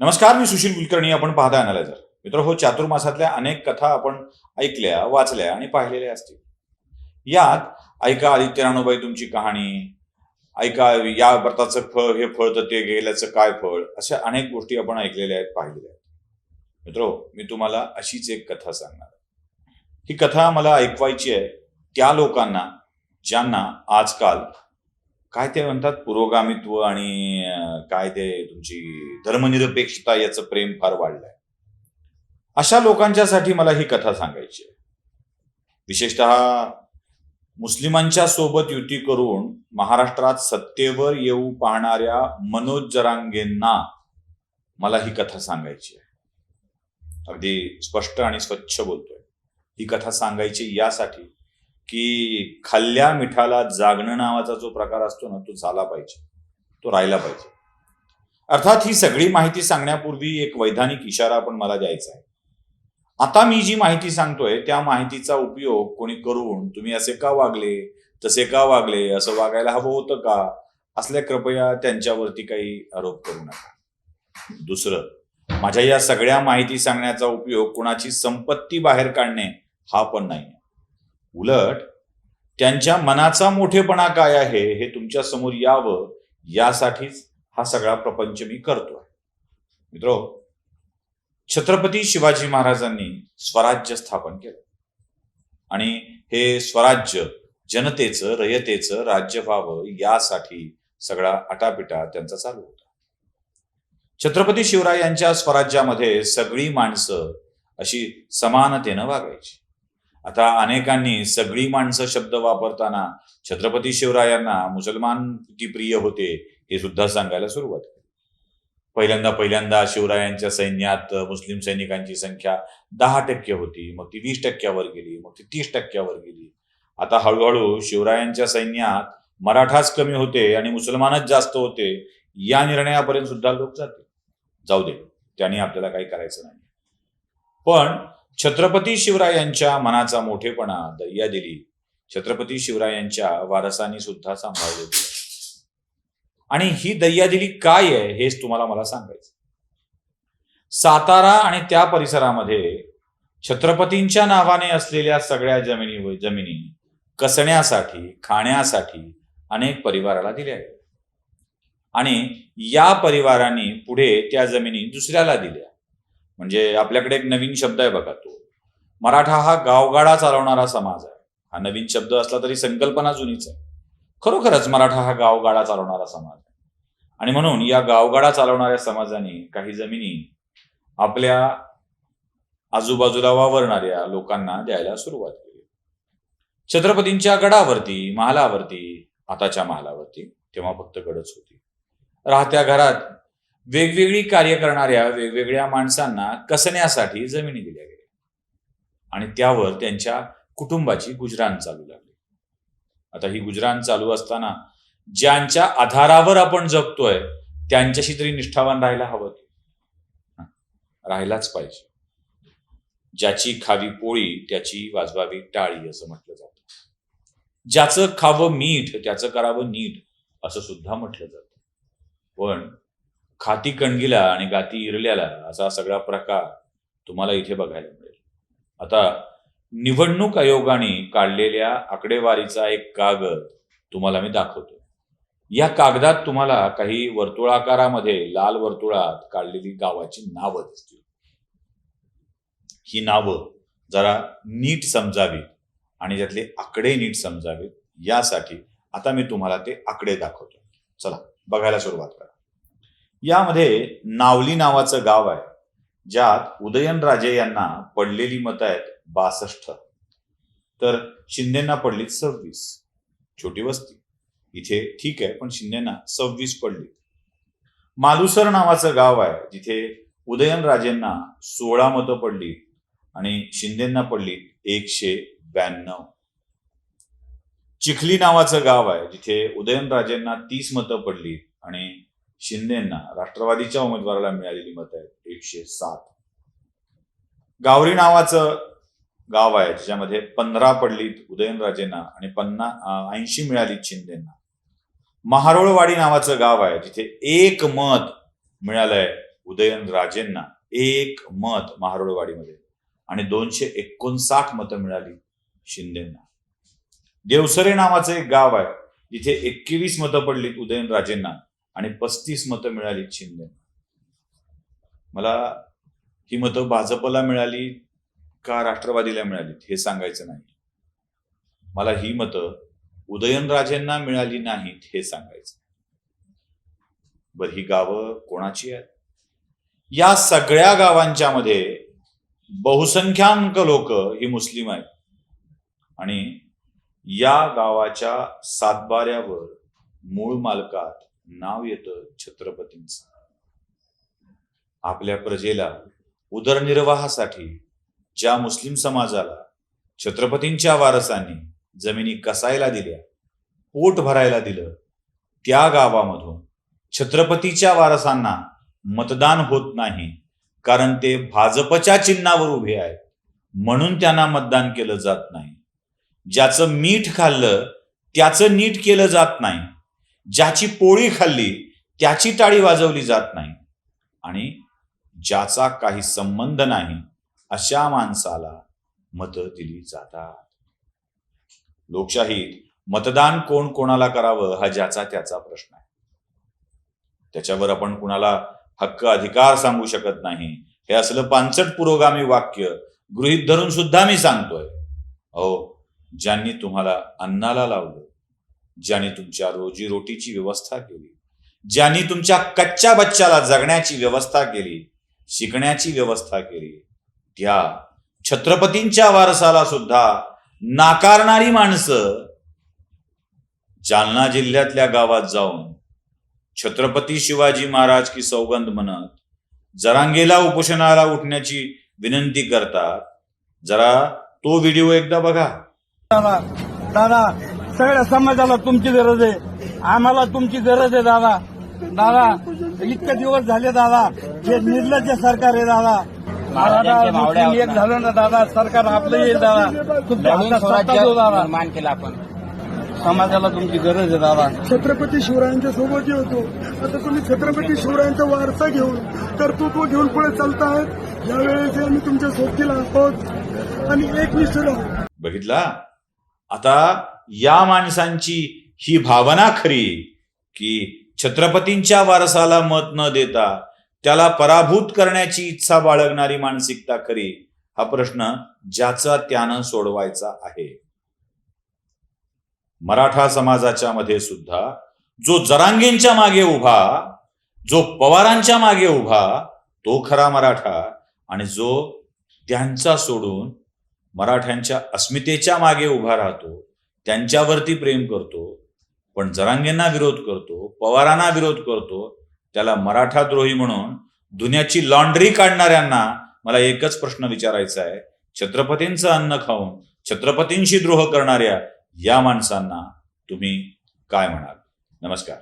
नमस्कार मी सुशील कुलकर्णी. आपण पाहता अनालायझर मित्र हो चातुर्मासातल्या अनेक कथा आपण ऐकल्या वाचल्या आणि पाहिलेल्या असतील. यात ऐका आदित्य राणूबाई तुमची कहाणी ऐका या व्रताचं फळ हे फळ तर ते गेल्याचं काय फळ अशा अनेक गोष्टी आपण ऐकलेल्या आहेत पाहिलेल्या आहेत. मित्रो हो, मी तुम्हाला अशीच एक कथा सांगणार. ही कथा मला ऐकवायची आहे त्या लोकांना ज्यांना आजकाल काय ते म्हणतात पुरोगामित्व आणि काय ते तुमची धर्मनिरपेक्षता याचं प्रेम फार वाढलंय. अशा लोकांच्यासाठी मला ही कथा सांगायची आहे. विशेषतः मुस्लिमांच्या सोबत युती करून महाराष्ट्रात सत्तेवर येऊ पाहणाऱ्या मनोज जरांगेंना मला ही कथा सांगायची आहे. अगदी स्पष्ट आणि स्वच्छ बोलतोय. ही कथा सांगायची यासाठी की खाल्ल्या मिठाला जागणं नावाचा जो प्रकार असतो ना तो झाला पाहिजे. तो राहिला पाहिजे. अर्थात ही सगळी माहिती सांगण्यापूर्वी एक वैधानिक इशारा पण मला द्यायचा आहे. आता मी जी माहिती सांगतोय त्या माहितीचा उपयोग कोणी करून तुम्ही असे का वागले तसे का वागले असं वागायला हवं होतं का? असल्या कृपया त्यांच्यावरती काही आरोप करू नका. दुसरं माझ्या या सगळ्या माहिती सांगण्याचा उपयोग कुणाची संपत्ती बाहेर काढणे हा पण नाही. उलट त्यांच्या मनाचा मोठेपणा काय आहे हे तुमच्यासमोर यावं यासाठीच हा सगळा प्रपंच मी करतोय. मित्रो छत्रपती शिवाजी महाराजांनी स्वराज्य स्थापन केलं. आणि हे स्वराज्य जनतेचं रयतेचं राज्य व्हावं यासाठी सगळा आटापिटा त्यांचा चालू होता. छत्रपती शिवराय यांच्या स्वराज्यामध्ये सगळी माणसं अशी समानतेनं वागायची. आता अनेकांनी सगळी माणसं शब्द वापरताना छत्रपती शिवरायांना मुसलमान किती प्रिय होते हे सुद्धा सांगायला सुरुवात केली. पहिल्यांदा पहिल्यांदा शिवरायांच्या सैन्यात मुस्लिम सैनिकांची संख्या दहा टक्के होती मग ती वीस टक्क्यावर गेली मग ती तीस टक्क्यावर गेली. आता हळूहळू शिवरायांच्या सैन्यात मराठाच कमी होते आणि मुसलमानच जास्त होते या निर्णयापर्यंत सुद्धा लोक जाते जाऊ दे त्यांनी आपल्याला काही करायचं नाही. पण छत्रपती शिवरायांच्या मनाचा मोठेपणा दर्या दिली. छत्रपती शिवरायांच्या वारसांनी सुद्धा सांभाळले. आणि ही दर्यादिली काय आहे हेच तुम्हाला मला सांगायचं. सातारा आणि त्या परिसरामध्ये छत्रपतींच्या नावाने असलेल्या सगळ्या जमिनी जमिनी कसण्यासाठी खाण्यासाठी अनेक परिवाराला दिल्या आहेत. आणि या परिवारांनी पुढे त्या जमिनी दुसऱ्याला दिल्या. म्हणजे आपल्याकडे एक नवीन शब्द आहे बघा तो. मराठा हा गावगाडा चालवणारा समाज आहे. हा नवीन शब्द असला तरी संकल्पना जुनीच आहे. खरोखरच मराठा हा गावगाडा चालवणारा समाज आहे. आणि म्हणून या गावगाडा चालवणाऱ्या समाजाने काही जमिनी आपल्या आजूबाजूला वावरणाऱ्या लोकांना द्यायला सुरुवात केली. छत्रपतींच्या गडावरती महालावरती आताच्या महालावरती तेव्हा फक्त गडच होती. राहत्या घरात वेगवेगळी कार्य करणाऱ्या वेगवेगळ्या माणसांना कसण्यासाठी जमिनी दिल्या गेल्या. आणि त्यावर त्यांच्या कुटुंबाची गुजराण चालू लागली. आता ही गुजराण चालू असताना ज्यांच्या आधारावर आपण जगतोय त्यांच्याशी तरी निष्ठावान राहायला हवं राहायलाच पाहिजे. ज्याची खावी पोळी त्याची वाजवावी टाळी असं म्हटलं जातं. ज्याचं खावं मीठ त्याचं करावं नीट असं सुद्धा म्हटलं जातं. पण खाती कणगीला आणि गाती इरल्याला असा सगळा प्रकार तुम्हाला इथे बघायला मिळेल. आता निवडणूक आयोगाने काढलेल्या आकडेवारीचा एक कागद तुम्हाला मी दाखवतो या कागदात तुम्हाला काही वर्तुळाकारामध्ये लाल वर्तुळात काढलेली गावाची नावं दिसतील. ही नावं जरा नीट समजावीत आणि त्यातले आकडे नीट समजावेत. यासाठी आता मी तुम्हाला ते आकडे दाखवतो चला बघायला सुरुवात करा. यामध्ये नावली नावाचं गाव आहे ज्यात उदयनराजे यांना पडलेली मतं आहेत बासष्ट. तर शिंदेना पडलीत सव्वीस. छोटी वस्ती. इथे ठीक आहे पण शिंदेना सव्वीस पडली. मालुसर नावाचं गाव आहे जिथे उदयनराजेंना सोळा मतं पडली आणि शिंदेना पडली एकशे ब्याण्णव. चिखली नावाचं गाव आहे जिथे उदयनराजेंना तीस मतं पडली आणि शिंदेना राष्ट्रवादीच्या उमेदवाराला मिळालेली मत आहेत एकशे सात. गावरी नावाचं गाव आहे ज्याच्यामध्ये पंधरा पडलीत उदयनराजेंना आणि पन्ना ऐंशी मिळालीत शिंदेना. महारोळवाडी नावाचं गाव आहे जिथे एक मत मिळालंय उदयन राजेंना एक मत महारोळवाडीमध्ये. आणि दोनशे एकोणसाठ मतं मिळाली शिंदेना. देवसरे नावाचं एक गाव आहे जिथे एकवीस मतं पडलीत उदयनराजेंना. आणि पस्तीस मतं मिळाली शिंदे. मला ही मतं भाजपला मिळाली का राष्ट्रवादीला मिळाली हे सांगायचं नाही. मला ही मतं उदयनराजेंना मिळाली नाहीत हे सांगायचं बर ही गावं कोणाची आहेत? या सगळ्या गावांच्या मध्ये बहुसंख्याक लोक ही मुस्लिम आहेत. आणि या गावाच्या सातबाऱ्यावर मूळ मालकात नाव येतं छत्रपतींच. आपल्या प्रजेला उदरनिर्वाहासाठी ज्या मुस्लिम समाजाला छत्रपतींच्या वारसांनी जमिनी कसायला दिल्या पोट भरायला दिलं त्या गावामधून छत्रपतीच्या वारसांना मतदान होत नाही कारण ते भाजपच्या चिन्हावर उभे आहेत म्हणून त्यांना मतदान केलं जात नाही. ज्याचं मीठ खाल्लं त्याचं नीट केलं जात नाही. ज्याची पोळी खाल्ली त्याची टाळी वाजवली जात नाही. आणि ज्याचा काही संबंध नाही अशा माणसाला मतं दिली जातात. लोकशाहीत मतदान कोण कोणाला करावं हा ज्याचा त्याचा प्रश्न आहे. त्याच्यावर आपण कुणाला हक्क अधिकार सांगू शकत नाही. हे असलं पानसट पुरोगामी वाक्य गृहीत धरून सुद्धा मी सांगतोय. अहो ज्यांनी तुम्हाला अन्नाला लावलं ज्याने तुमच्या रोजीरोटीची व्यवस्था केली ज्यांनी तुमच्या कच्च्या बच्च्याला जगण्याची व्यवस्था केली शिकण्याची व्यवस्था केली त्या छत्रपतींच्या वारसाला सुद्धा नाकारणारी माणसं जालना जिल्ह्यातल्या गावात जाऊन छत्रपती शिवाजी महाराज की सौगंध म्हणत जरांगेला उपोषणाला उठण्याची विनंती करतात. जरा तो व्हिडिओ एकदा बघा. दादा सगळ्या समाजाला तुमची गरज आहे. आम्हाला तुमची गरज आहे दादा. दादा इतके दिवस झाले दादा. हे निर्लज्ज सरकार आहे दादा. एक झालं ना दादा. सरकार आपलं येईल दादा. तुमच्या निर्माण केलं आपण. समाजाला तुमची गरज आहे दादा. छत्रपती शिवरायांच्या सोबत होतो आता तुम्ही छत्रपती शिवरायांचा वारसा घेऊन कर्तृत्व घेऊन पुढे चालतायत. यावेळेस आम्ही तुमच्या सोबतीला आहोत. आणि एकनिष्ठ राहू. बघितला? आता या माणसांची ही भावना खरी की छत्रपतींच्या वारसाला मत न देता त्याला पराभूत करण्याची इच्छा बाळगणारी मानसिकता खरी हा प्रश्न ज्याचा त्यानं सोडवायचा आहे. मराठा समाजाच्या मध्ये सुद्धा जो जरांगींच्या मागे उभा जो पवारांच्या मागे उभा तो खरा मराठा आणि जो त्यांचा सोडून मराठ्यांच्या अस्मितेच्या मागे उभा राहतो त्यांच्यावरती प्रेम करतो पण जरांगेंना विरोध करतो पवारांना विरोध करतो त्याला मराठा द्रोही म्हणून दुनियाची लॉन्ड्री काढणाऱ्यांना मला एकच प्रश्न विचारायचा आहे. छत्रपतींचं अन्न खाऊन छत्रपतींशी द्रोह करणाऱ्या या माणसांना तुम्ही काय म्हणाल? नमस्कार.